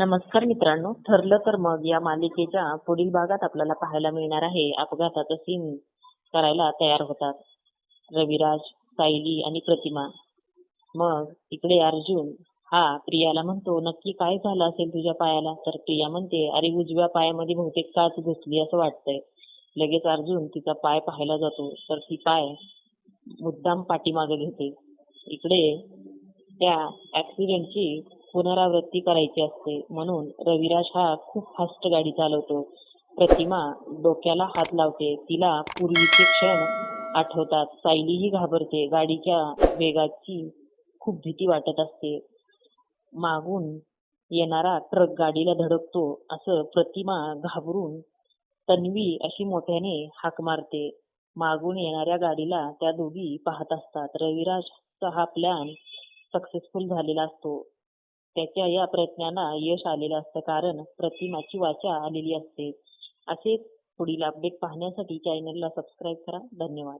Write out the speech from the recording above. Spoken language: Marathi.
नमस्कार मित्रांनो ठरलं तर मग या मालिकेच्या पुढील भागात आपल्याला पाहायला मिळणार आहे. अपघाताचं सीन करायला तयार होतात रविराज सायली आणि प्रतिमा. मग इकडे अर्जुन हा प्रियाला म्हणतो नक्की काय झालं असेल तुझ्या पायाला? तर प्रिया म्हणते अरे उजव्या पायामध्ये बहुतेक काच घुसली असं वाटतंय. लगेच अर्जुन तिचा पाय पाहायला जातो तर ती पाय मुद्दाम पाठीमागे घेते. इकडे त्या ऍक्सिडेंटची पुनरावृत्ती करायची असते. म्हणून रविराज हा खूप फास्ट गाडी चालवतो. प्रतिमा डोक्याला हात लावते. तिला पूर्वीचे क्षण आठवतात. सायलीही घाबरते. गाडीच्या वेगाची खूप भीती वाटत असते. मागून येणारा ट्रक गाडीला धडकतो. असं प्रतिमा घाबरून तन्वी अशी मोठ्याने हाक मारते. मागून येणाऱ्या गाडीला त्या दोघी पाहत असतात. रविराजचा हा प्लॅन सक्सेसफुल झालेला असतो. त्याच्या या प्रयत्नांना यश आलेलं असतं कारण प्रतिमाची वाचा आलेली असते. असेच पुढील अपडेट पाहण्यासाठी चॅनलला सबस्क्राईब करा. धन्यवाद.